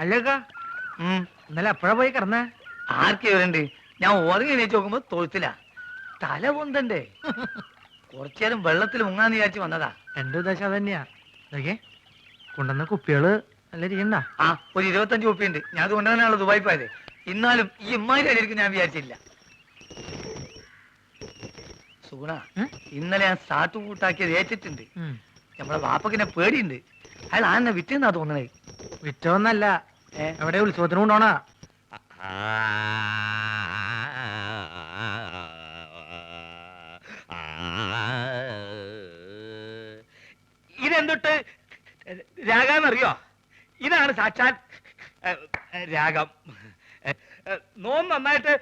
അല്ലക്ക ഇന്നലെ അപ്പഴാ പോയി കിടന്നേ? ആർക്കേ ഇവരുണ്ട് ഞാൻ ഉറങ്ങി എണീച്ച് നോക്കുമ്പോ തൊഴുത്തില്ല തല പൊന്തണ്ടേ? കുറച്ചേരം വെള്ളത്തിൽ മുങ്ങാന്ന് വിചാരിച്ച് വന്നതാ. എന്റെ ഉദ്ദേശം അതന്നെയാ. തന്നെയാ നോക്കിയേ കൊണ്ടുവന്ന കുപ്പികൾ നല്ല ഇരിക്കണ്ട ആ ഒരു ഇരുപത്തഞ്ച് കുപ്പിയുണ്ട്. ഞാൻ അത് കൊണ്ടുവന്നാണല്ലോ ദുബായി പോയത്. ഇന്നാലും ഈ ഇമ്മാരി അടിയിരിക്കും ഞാൻ വിചാരിച്ചില്ല. സുഗുണ ഇന്നലെ ഞാൻ സാത്തു കൂട്ടാക്കിയത് ഏറ്റിട്ടുണ്ട്. നമ്മളെ വാപ്പക്കിനെ പേടിയുണ്ട്. അയാൾ ആന്നെ വിറ്റെന്നാ തോന്നണേ. വിറ്റോന്നല്ല? എവിടെ ഉത്സവത്തിന് കൊണ്ടോണ ഇതെന്തൊട്ട്? രാഗാന്നറിയോ? ഇതാണ് സാക്ഷാൽ രാഗം. നോന്ന് നന്നായിട്ട്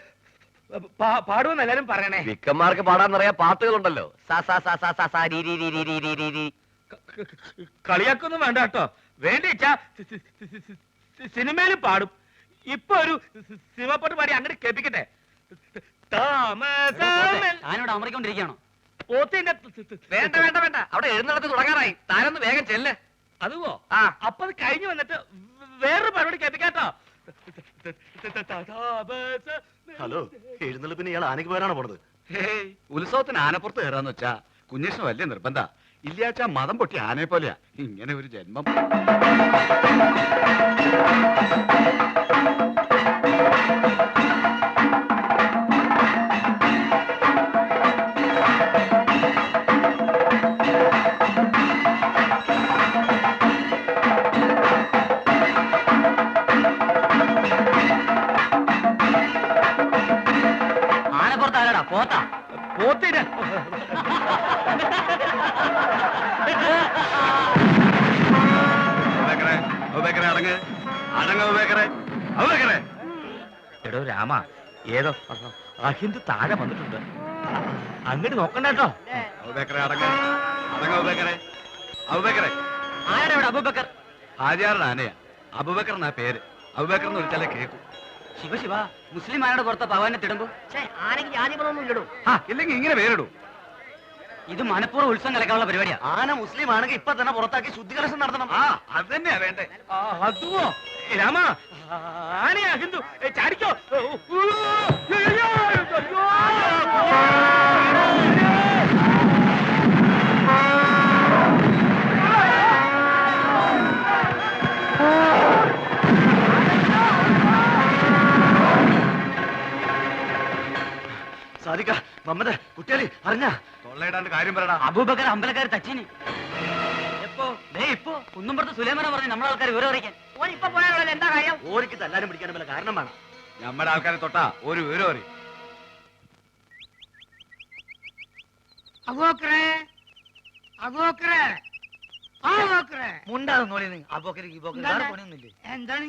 പാടുമെന്ന് എല്ലാരും പറയണേ. വിക്കന്മാർക്ക് പാടാന്നറിയാ പാട്ടുകളുണ്ടല്ലോ. കളിയാക്കൊന്നും വേണ്ട കേട്ടോ. വേണ്ടിച്ചാ സിനിമയിൽ പാടും. ഇപ്പൊ ഒരു സിനിമപ്പാട്ട് പാടി അങ്ങനെ കേൾപ്പിക്കട്ടെ. താമസമേ- അമറിക്കൊണ്ടിരിക്കണോ അമറിക്കൊണ്ടിരിക്കുകയാണോ? പോത്തിന്റെ വേണ്ട വേണ്ട വേണ്ട. അവിടെ എഴുന്നള്ളത്ത് തുടങ്ങാറായി. താനൊന്ന് വേഗം ചെല്ല്. അതുവോ? ആ അപ്പൊ അത് കഴിഞ്ഞു വന്നിട്ട് വേറൊരു പരിപാടി കേൾപ്പിക്കാട്ടോ. ഹലോ എഴുന്നള്ളിപ്പിന് ഇയാൾ ആനയ്ക്ക് പേരാണ് പോണത്? ഉത്സവത്തിന് ആനപ്പുറത്ത് കയറാന്ന് വെച്ചാ കുഞ്ഞേഷന് വലിയ നിർബന്ധ. ഇല്ലാച്ചാ മതം പൊട്ടി ആനയെ പോലെയാ. ഇങ്ങനെ ഒരു ജന്മം. അടങ്ങ് അബൂബക്കറെ. അബൂബക്കറെ. എടോ രാമ ഏതോ അഹിന്ദ് താഴെ വന്നിട്ടുണ്ട്. അങ്ങോട്ട് നോക്കണ്ട കേട്ടോ. അബൂബക്കറെ അടങ്ങ. അടങ്ങ് അബൂബക്കറെ. അബൂബക്കറെ, ആരാടാ അബൂബക്കർ? ഹാജിയാറുടെ ആനയാ. അബൂബക്കർ എന്നാ പേര്. അബൂബക്കർ എന്ന് വിളിച്ചാലേ കേക്കൂ. ശിവ ശിവ മുസ്ലിം ആനയുടെ പുറത്ത് പവാനെ തിടുമ്പോ? ആനയ്ക്ക് ജാതി പണമൊന്നും ഇല്ലടോ. ഇല്ലെങ്കിൽ ഇങ്ങനെ പേരിടൂ. ഇത് മനഃപൂർവം ഉത്സവം കലക്കാനുള്ള പരിപാടിയാ. ആന മുസ്ലിം ആണെങ്കിൽ ഇപ്പൊ തന്നെ പുറത്താക്കി ശുദ്ധികലശം നടത്തണം. ആ അത് തന്നെയാ വേണ്ടേ. ആ, അതുവോ? രാമ. ആനയാ ഹിന്ദു. ചാടിക്കോ. സാധിക്ക മമ്മദ് കുട്ടിയാളി അറിഞ്ഞ? തൊള്ളയിടാണ്ട് കാര്യം പറയടാ. അബൂബക്കർ അമ്പലക്കാർ തച്ചീനി. ഇപ്പോ കുന്നുംപുറത്ത് സുലൈമാന പറഞ്ഞു നമ്മളെ ആൾക്കാർ വിവരം അറിയിക്കാൻ. ഇപ്പൊ പോയാലുള്ള എന്താ കാര്യം? ഓരിക്ക് തല്ലാനും പിടിക്കാനും വല്ല കാരണം വേണം. നമ്മുടെ ആൾക്കാരെ തൊട്ടാ ഒരു വിവരം അറിയും. അബോക്കറെ അബോക്കറെ ആ അബോക്കറെ മുണ്ടാതെ നോളി ഇപ്പോക്കരി വേറെ പണിയൊന്നുമില്ലേ? എന്താണ്?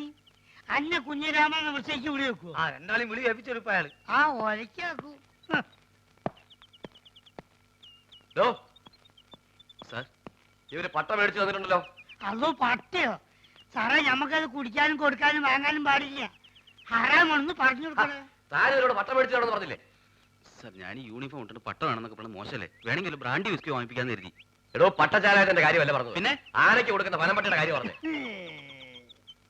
അന്നെ കുഞ്ഞിരാമൻ വിളിച്ചേക്ക് വിളി വെക്കൂ ആ രണ്ടാളും വിളി കേൾപ്പിച്ചെടുപ്പ അയാൾ ആ ഒലയ്ക്ക് വെക്കൂ ഡോ ഇവർ പട്ട മേടിച്ചു തന്നിട്ടുണ്ടല്ലോ. അതോ പട്ടയോ? സാറേ നമുക്കത് കുടിക്കാനും കൊടുക്കാനും വാങ്ങാനും പാടില്ല. ഹറാമാണെന്ന് പറഞ്ഞു കൊടുക്കണേ. താൻ ഇവരോട് പട്ട മേടിച്ചു പറഞ്ഞില്ലേ? സാർ ഞാൻ ഈ യൂണിഫോം ഇട്ടിട്ട് പട്ടമാണെന്നൊക്കെ പറഞ്ഞ മോശമല്ലേ? വേണമെങ്കിൽ ഒരു ബ്രാൻഡി വിസ്കി വാങ്ങിപ്പിക്കാന്ന് കരുതി. എടോ പട്ടചാലായതിന്റെ കാര്യമല്ല പറഞ്ഞു പിന്നെ? ആനയ്ക്ക് കൊടുക്കുന്ന വനംപട്ടയുടെ കാര്യം പറഞ്ഞു.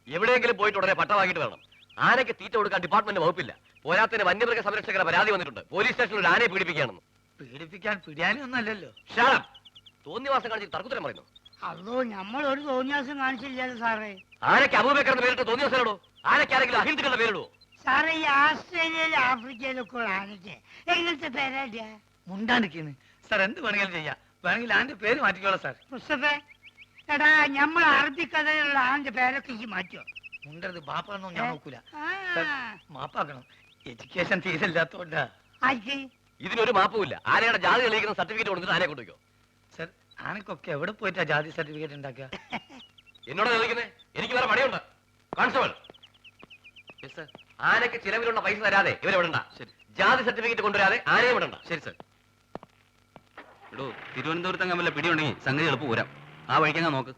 എവിടെയെങ്കിലും പോയിട്ട് ഉടനെ പട്ട വാങ്ങിയിട്ട് വരണം. ആനയ്ക്ക് തീറ്റ കൊടുക്കാൻ ഡിപ്പാർട്ട്മെന്റ് വകുപ്പില്ല. പോരാത്തിന് വന്യമൃഗ സംരക്ഷകരുടെ പരാതി വന്നിട്ടുണ്ട്. പോലീസ് സ്റ്റേഷനിൽ ഒരു ആനയെ പീഡിപ്പിക്കുകയാണെന്ന്. പീഡിപ്പിക്കാൻ പിടിയാനൊന്നല്ലോ തോന്നിവാസം കാണിച്ച് തർക്കുത്തരം പറയുന്നു. അതോ നമ്മൾ ഒരു തോന്നിയാസം കാണിച്ചില്ലല്ലോ സാറേ. ആനയ്ക്ക് അബൂബക്കറിന്റെ പേരിട്ട് തോന്നിവാസനോടോ ആനയ്ക്ക് ആരെങ്കിലും അഹിന്ദുക്കളുടെ പേരിടുവോ? സാറേ ഈ ആസ്ട്രേലിയയിലും ആഫ്രിക്കയിലൊക്കെ ഉള്ള ആനയ്ക്ക് എങ്ങനത്തെ പേരാ മുണ്ടാണ്ടിരിക്കുന്നു സാർ എന്ത് വേണമെങ്കിലും ചെയ്യാം. വേണമെങ്കിൽ ആന്റെ പേര് മാറ്റിക്കോളാം സാർ. മുസ്തഫേ എടാ നമ്മൾ അറബിക്കഥയിലുള്ള ആന്റെ പേരൊക്കെ ഈ മാറ്റോ മുണ്ടരുത് ബാപ്പാണെന്നോ ഞാൻ നോക്കൂല. മാപ്പാക്കണം. എഡ്യൂക്കേഷൻ ഇതിനൊരു മാപ്പുമില്ല ആരെയാണ് ജാതി തെളിയിക്കുന്ന സർട്ടിഫിക്കറ്റ് കൊടുത്തിട്ട് ആരെ സാർ ആനക്കൊക്കെ എവിടെ പോയിട്ടാ ജാതി സർട്ടിഫിക്കറ്റ് ഉണ്ടാക്കുക? എന്നോട് ചോദിക്കുന്നേ? എനിക്ക് വേറെ പണിയുണ്ട്. കോൺസ്റ്റബിൾ ആനക്ക് ചിലവിലുള്ള പൈസ തരാതെ ഇവരെ വിടണ്ട ശരി. ജാതി സർട്ടിഫിക്കറ്റ് കൊണ്ടുവരാതെ ആനയെ വിടണ്ട. ശരി സർ ഇടോ തിരുവനന്തപുരത്ത് അങ്ങനെ വല്ല പിടിയുണ്ടെങ്കിൽ സംഗതി എളുപ്പം പോരാം ആ വഴിക്കങ്ങ നോക്ക്.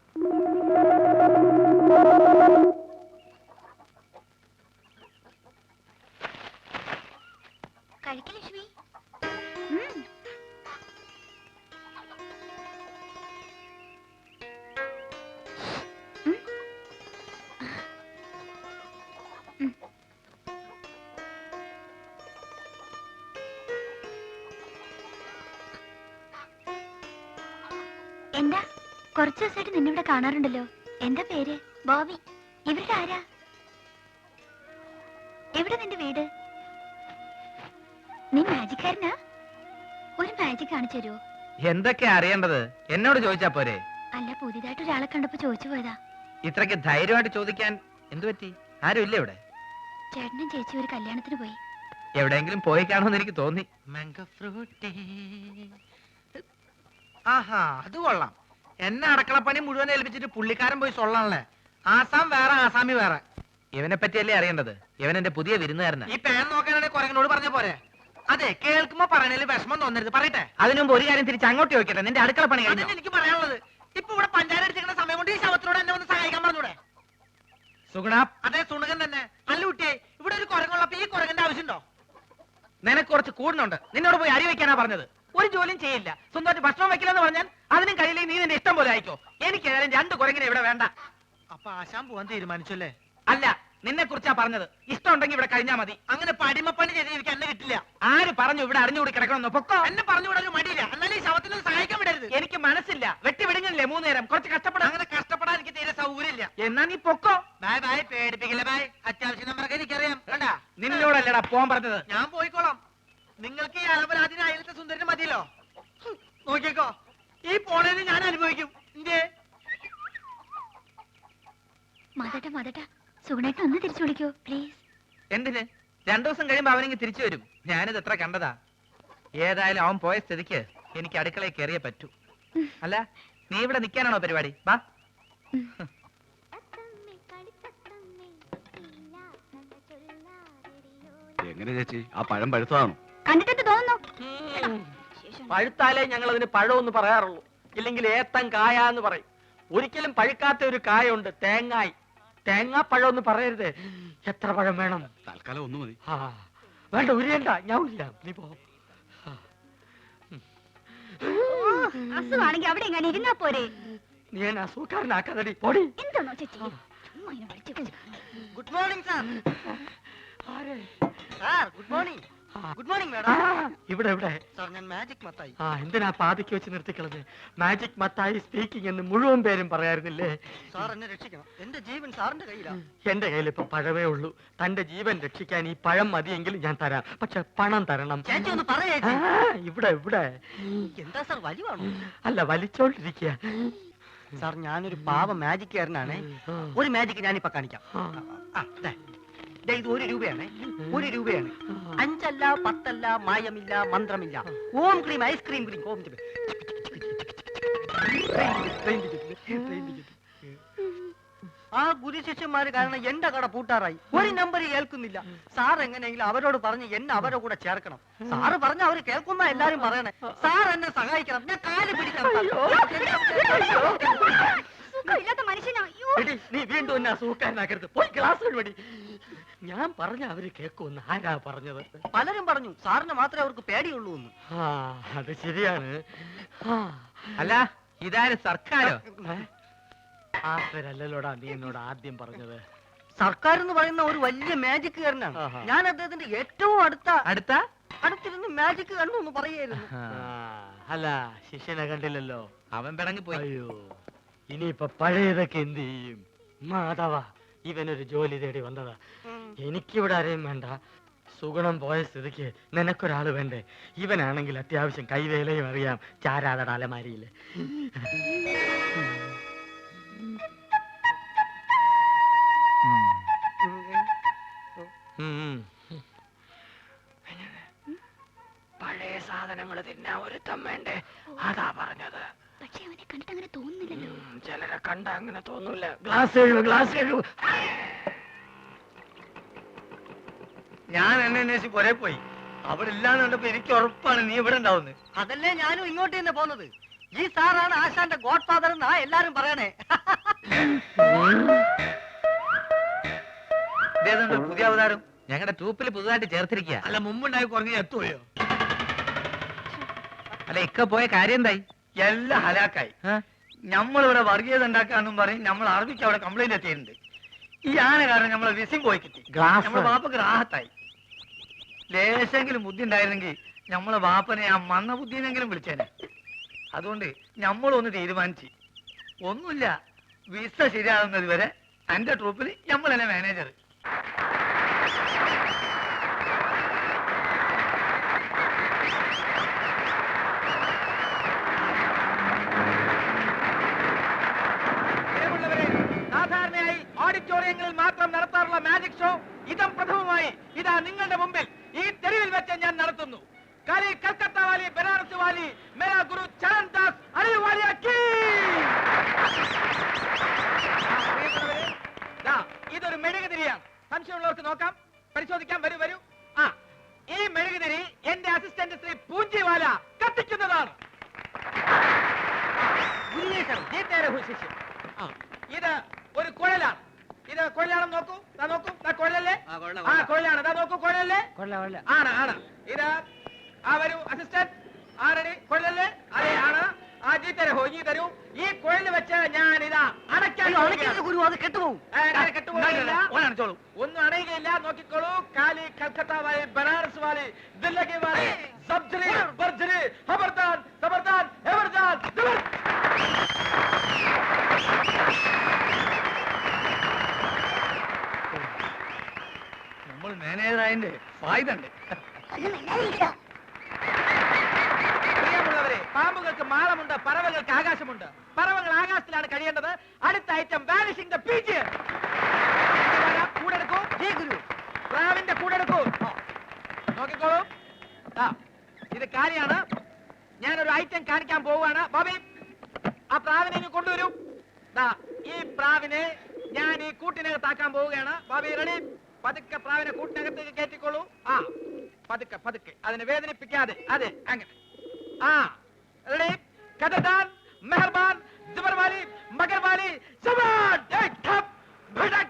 എന്താ? കുറച്ച് ദിവസമായിട്ട് നിന്നിവിടെ കാണാറുണ്ടല്ലോ. എന്താ പേര്? ബോബി. ഇവരുടെ ആരാ? എവിടെ നിന്റെ വീട്? നീ മാജിക്കാരനാ? ഒരു മാജിക് കാണിച്ചു തരുമോ എന്തൊക്കെ അറിയേണ്ടത്? എന്നോട് ചോദിച്ചാ പോരെ? അല്ല പുതിയതായിട്ട് ഒരാളെ കണ്ടപ്പോ ചോദിച്ചു പോയതാ. ഇത്രക്ക് ധൈര്യമായിട്ട് ചോദിക്കാൻ എന്തുപറ്റി ആരും ഇല്ല ഇവിടെ? ചേട്ടനും ചേച്ചി ഒരു കല്യാണത്തിന് പോയി. എവിടെയെങ്കിലും പോയി കാണുമെന്ന് എനിക്ക് തോന്നി. മാംഗോ ഫ്രൂട്ടി ആഹാ അത് കൊള്ളാം. എന്നെ അടക്കളപ്പണി മുഴുവൻ ഏൽപ്പിച്ചിട്ട് പുള്ളിക്കാരൻ പോയി സൊള്ളാണല്ലേ? ആസാം വേറെ ആസാമി വേറെ. ഇവനെ പറ്റിയല്ലേ അറിയേണ്ടത്? ഇവൻ എന്റെ പുതിയ വിരുന്നുകാരനാ. ഈ പേൻ നോക്കാനാണ് കുരങ്ങനോട് പറഞ്ഞ പോരെ അതെ കേൾക്കുമ്പോ പറയണേൽ വിഷമം തോന്നരുത്. പറയട്ടെ? അതിനു മുമ്പ് ഒരു കാര്യം തിരിച്ച് അങ്ങോട്ട് ചോദിക്കട്ടെ? നിന്റെ അടുക്കള പണി എനിക്ക് പറയാനുള്ളത്. ഇപ്പൊ ഇവിടെ പഞ്ചായത്ത് അടിച്ചിരിക്കുന്ന സമയം കൊണ്ട് ഈ ശവത്തിനോട് എന്നെ ഒന്ന് സഹായിക്കാൻ പറഞ്ഞൂടെ? സുഗുണ. അതെ സുണുകൻ തന്നെ. അല്ല കുട്ടിയെ ഇവിടെ ഒരു കുരങ്ങുള്ളപ്പോ ഈ കുരങ്ങന്റെ ആവശ്യമുണ്ടോ? നിനക്ക് കുറച്ച് കൂടുന്നുണ്ട്. നിന്നോട് പോയി അരി വെക്കാനാ പറഞ്ഞത്. ഒരു ജോലിയും ചെയ്യില്ല. സ്വന്തമായിട്ട് ഭക്ഷണം വെക്കില്ലെന്ന് പറഞ്ഞാൽ അതിനും കഴിയില്ലെങ്കിൽ നീ നിന്റെ ഇഷ്ടം പോലെ ആയിക്കോ. എനിക്ക് ഏതായാലും രണ്ട് കുരങ്ങിനെ ഇവിടെ വേണ്ട. അപ്പൊ ആശാൻ പോവാൻ തീരുമാനിച്ചല്ലേ? അല്ല നിന്നെ കുറിച്ചാ പറഞ്ഞത്. ഇഷ്ടം ഉണ്ടെങ്കിൽ ഇവിടെ കഴിഞ്ഞാ മതി. അങ്ങനെ പടിമപ്പണി ചെയ്ത് എനിക്ക് എന്നെ കിട്ടില്ല. ആര് പറഞ്ഞു ഇവിടെ അറിഞ്ഞുകൂടി കിടക്കണമെന്ന് പൊക്കോ? എന്നെ പറഞ്ഞു വിടാൻ ഒരു മടിയില്ല. എന്നാലും ഈ ശവത്തിന് സഹായിക്കാൻ വിടരുത്. എനിക്ക് മനസ്സില്ല. വെട്ടി വിടുങ്ങില്ലേ മൂന്ന് നേരം കുറച്ച് കഷ്ടപ്പെടാൻ അങ്ങനെ കഷ്ടപ്പെടാൻ എനിക്ക് തീരെ സൗകര്യമില്ല. എന്നാ നീ പൊക്കോ? ബായ് ബായ് പേടിപ്പിക്കില്ല ബായ്? അത്യാവശ്യം നമ്പറൊക്കെ എനിക്കറിയാം. കണ്ടാ? നിന്നോടല്ലടാ പോവാൻ പറഞ്ഞത്. ഞാൻ പോയിക്കോളാം. നിങ്ങൾക്ക് ഈ അലപരാജിന് അയലത്തെ സുന്ദരന് മതിയല്ലോ. നോക്കിക്കോ. ഈ പോണേന് ഞാൻ അനുഭവിക്കും. ഇന്റെ മതട്ടെ മതട്ട. സുഗുണേട്ടൻ ഒന്ന് തിരിച്ചു വിളിക്കോ പ്ലീസ് എന്തിന്? രണ്ടു ദിവസം കഴിയുമ്പോ അവനെങ്കിൽ തിരിച്ചു വരും. ഞാനിത് എത്ര കണ്ടതാ. ഏതായാലും അവൻ പോയ സ്ഥിതിക്ക് എനിക്ക് അടുക്കളയിൽ കയറിയേ പറ്റൂ. അല്ല നീ ഇവിടെ നിൽക്കാനാണോ പരിപാടി? വാ. എങ്ങനെ ചേച്ചി? ആ പഴം പഴുത്തതാണോ? കണ്ടിട്ട് തോന്നുന്നു? പഴുത്താലേ ഞങ്ങൾ അതിന് പഴമെന്ന് പറയാറുള്ളൂ. ഇല്ലെങ്കിൽ ഏത്തം കായ എന്ന് പറയും. ഒരിക്കലും പഴുക്കാത്ത ഒരു കായ ഉണ്ട് തേങ്ങായി. തേങ്ങാപ്പഴം എന്ന് പറയരുത്. എത്ര പഴം വേണം? തൽക്കാലം ഒന്ന് മതി. ആ, വേണ്ട ഉരിയണ്ട ഞാൻ ഉരില്ല നീ പോ. അസുഖാണെങ്കിൽ അവിടെ എങ്ങനെ ഇരുന്നാ പോരെ? നീ എന്നെ അസുഖക്കാരനാക്കാതടി. പൊടി. എന്താണോ ചേച്ചി. Good morning sir. ആരെ? Sir good morning. Good morning ഇവിടെ ഇവിടെ. സാർ ഞാൻ മാജിക് മത്തായി. ആ എന്തിനാ പാതിക്ക് വെച്ച് നിർത്തിക്കളത് മാജിക് മത്തായി സ്പീക്കിംഗ് എന്ന് മുഴുവൻ പേരും പറയാറില്ലേ സാർ എന്നെ രക്ഷിക്കണം. എന്റെ ജീവൻ സാറിന്റെ കയ്യിലാണ് എന്റെ കയ്യിൽ ഇപ്പൊ പഴമേ ഉള്ളൂ. തന്റെ ജീവൻ രക്ഷിക്കാൻ ഈ പഴം മതിയെങ്കിലും ഞാൻ തരാം. പക്ഷെ പണം തരണം. ചേച്ചി ഒന്ന് പറയേ ആ, ഇവിടെ ഇവിടെ. എന്താ സാർ വലിവാണോ? അല്ല വലിച്ചോണ്ടിരിക്കുക സാർ ഞാനൊരു പാവ മാജിക്കാരനാണ് ഒരു മാജിക് ഞാനിപ്പോ കാണിക്കാം. ആ, ദേ. ഇത് ഒരു രൂപയാണ്. ഒരു രൂപയാണ്. അഞ്ചല്ല പത്തല്ല മായമില്ല മന്ത്രമില്ല. ഓം ക്രീം ഐസ്ക്രീം ക്രീം ഓം. ആ ഗുരുശിഷ്യന്മാര് കാരണം എന്റെ കട പൂട്ടാറായി. ഒരു നമ്പർ കേൾക്കുന്നില്ല. സാർ എങ്ങനെയെങ്കിലും അവരോട് പറഞ്ഞ് എന്നെ അവരുടെ കൂടെ ചേർക്കണം. സാറ് പറഞ്ഞ അവർ കേൾക്കുന്ന എല്ലാരും പറയണേ. സാർ എന്നെ സഹായിക്കണം. ഞാൻ കാൽ പിടിക്കണം നീ വീണ്ടും എന്നാ സൂക്കാരനാക്കരുത് പോയി ക്ലാസ് വഴി ഞാൻ പറഞ്ഞ അവർ കേൾക്കുമെന്ന് ആരാ പറഞ്ഞത്? പലരും പറഞ്ഞു സാറിന് മാത്രമേ അവർക്ക് പേടിയുള്ളൂ എന്ന് ആ അത് ശരിയാണ്. അല്ല ഇതാര് സർക്കാരോ? നീ എന്നോട് ആദ്യം പറഞ്ഞത്. സർക്കാർ എന്ന് പറയുന്ന ഒരു വലിയ മാജിക്കുകാരനാണ് ആഹാ. ഞാൻ അദ്ദേഹത്തിന്റെ ഏറ്റവും അടുത്ത അടുത്ത? അടുത്തിരുന്ന് മാജിക് കണ്ടു എന്ന് പറയായിരുന്നു ആ, അല്ല ശിഷ്യനെ കണ്ടില്ലല്ലോ. അവൻ പിടങ്ങി പോയി അയ്യോ ഇനിയിപ്പൊ പഴയതൊക്കെ എന്ത് ചെയ്യും? മാധവ ഇവനൊരു ജോലി തേടി വന്നതാ. എനിക്കിവിടെ ആരെയും വേണ്ട. സുഗുണം പോയ സ്ഥിതിക്ക് നിനക്കൊരാൾ വേണ്ടേ? ഇവനാണെങ്കിൽ അത്യാവശ്യം കൈവേലയും അറിയാം ചാരാതട അലമാരിയിൽ. ഉം. പഴയ സാധനങ്ങൾ തിന്നാ ഒരുത്തം വേണ്ടേ? അതാ പറഞ്ഞത്. പക്ഷെ അവനെ കണ്ടിട്ട് അങ്ങനെ തോന്നുന്നില്ലല്ലോ ചിലരെ കണ്ട അങ്ങനെ തോന്നില്ല ഗ്ലാസ് ഗ്ലാസ് ഞാൻ എന്നെ അന്വേഷിച്ച് പുറേ പോയി. അവിടെ ഇല്ലാന്ന് കണ്ടപ്പോ എനിക്ക് ഉറപ്പാണ് നീ ഇവിടെ ഉണ്ടാവുന്നത്. അതല്ലേ ഞാനും ഇങ്ങോട്ട് തന്നെ പോന്നത് ഈ സാറാണ് ആശാന്റെ ഗോഡ് ഫാദർ എന്നാ എല്ലാരും പറയണേ. ഇതേതുണ്ട് പുതിയ അവതാരം. ഞങ്ങളുടെ ട്രൂപ്പിൽ പുതുതായിട്ട് ചേർത്തിരിക്കുക അല്ല മുമ്പുണ്ടായി കുറഞ്ഞ എത്തുകയോ അല്ല ഇക്ക പോയ കാര്യം എന്തായി? എല്ലാം ഹലാക്കായി. നമ്മൾ ഇവിടെ വർഗീയത ഉണ്ടാക്കാന്നും പറയും നമ്മൾ അറബിക്ക് അവിടെ കംപ്ലൈന്റ് എത്തിയിട്ടുണ്ട്. ഈ ആന കാരണം നമ്മളെ വിസിം പോയി കിട്ടി. നമ്മളെ വാപ്പക്ക് രാഹത്തായി ലേശെങ്കിലും ബുദ്ധി ഉണ്ടായിരുന്നെങ്കിൽ നമ്മളെ വാപ്പനെ ആ മന്ന ബുദ്ധിനെങ്കിലും വിളിച്ചേനെ. അതുകൊണ്ട് നമ്മളൊന്ന് തീരുമാനിച്ചു. ഒന്നുമില്ല വിസ ശരിയാകുന്നത് വരെ എന്റെ ട്രൂപ്പിൽ നമ്മൾ തന്നെ മാനേജർ പ്രിയമുള്ളവരെ സാധാരണയായി ഓഡിറ്റോറിയങ്ങളിൽ മാത്രം നടത്താറുള്ള മാജിക് ഷോ ഇതം പ്രഥമമായി ഇതാ നിങ്ങളുടെ മുമ്പിൽ. ഈ തെരുവിൽ വെച്ച് ഞാൻ നടത്തുന്നു. കലി കൽക്കത്ത വാലി ബനാറസ് വാലി മേരാ ഗുരു ചരൺ ദാസ് അലി വാലിയാക്കി ഇതൊരു മെഴുകുതിരിയാണ്. സംശയമുള്ളവർക്ക് നോക്കാം. പരിശോധിക്കാം. വരൂ വരൂ. ആ ഈ മെഴുകുതിരി എന്റെ അസിസ്റ്റന്റ് ശ്രീ പൂഞ്ചിവാല കത്തിക്കുന്നതാണ്. ജീത്തേരെ ഹുശിഷ്. ആ, ഇത് ഒരു കുഴലാണ് ഇത് കുഴലാണെന്ന് നോക്കൂ ദാ നോക്കൂ ദാ കുഴലല്ലേ ആ കുഴലാണ് ദാ നോക്കൂ കുഴലല്ലേ കൊള്ള കൊള്ള. ആണ് ആണ്? ഇതാ ആ വരൂ അസിസ്റ്റന്റ് ആരടി? കൊള്ളല്ലേ? അതെ ആണ്. ആ ജീ തരൂ ഈ തരൂ. ഈ കുഴൽ വെച്ച് ഞാൻ ഇതാ അടയ്ക്കാൻ. ഗുരു അത് കെട്ടുപോകും ഒന്നും അണയുകയില്ല നോക്കിക്കോളൂ. കാലി കൽക്കത്ത വാലി ബനാറസ് വാലി ദില്ലകി വാലി സബ്ജരി ബർജരി ഹബർദാൻ സബർദാൻ എവർദാൻ നമ്മൾ മാനേജർ ആയതിന്റെ ഫായ്ദ ഉണ്ട് പ്രിയമുള്ളവരെ പാമ്പുകൾക്ക് മാളമുണ്ട് പറവകൾക്ക് ആകാശമുണ്ട്. പറവകൾ ആകാശത്തിലാണ് കഴിയേണ്ടത്. അടുത്ത ഐറ്റം വാനിഷിംഗ് ദ പീച്ച് കൂടെടുക്കൂ ജി ഗുരു. പ്രാവിന്റെ കൂടെടുക്കൂ നോക്കിക്കോളൂ. ഇത് കാര്യാണ് ഞാനൊരു ഐറ്റം കാണിക്കാൻ പോവുകയാണ്. ബോബി ആ പ്രാവിനെ ഇനി കൊണ്ടുവരൂ. ഈ പ്രാവിനെ ഞാൻ ഈ കൂട്ടിനകത്താക്കാൻ പോവുകയാണ്. ബോബി റെഡി പതുക്കെ പ്രാവിനെ കൂട്ടിനകത്തേക്ക് കയറ്റിക്കോളൂ. ആ പതുക്കെ പതുക്കെ. അതിനെ വേദനിപ്പിക്കാതെ. അതെ അങ്ങനെ. ആ റെഡി കഥദാൻ മെഹർബാൻ ജബർവാലി മഗർവാലി ജവാൻ ഏയ്, ഠപ്പ്, ഭടക്,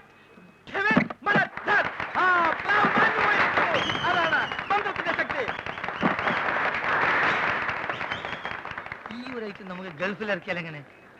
ഖിവെ, മലക്, ധർ. ആ, പ്രാവ് മാഞ്ഞു പോയിരിക്കുന്നു. അതാണ് മന്ത്രത്തിന്റെ ശക്തി. ഈ ഒരു നമുക്ക് ഗൾഫിൽ എങ്ങനെ?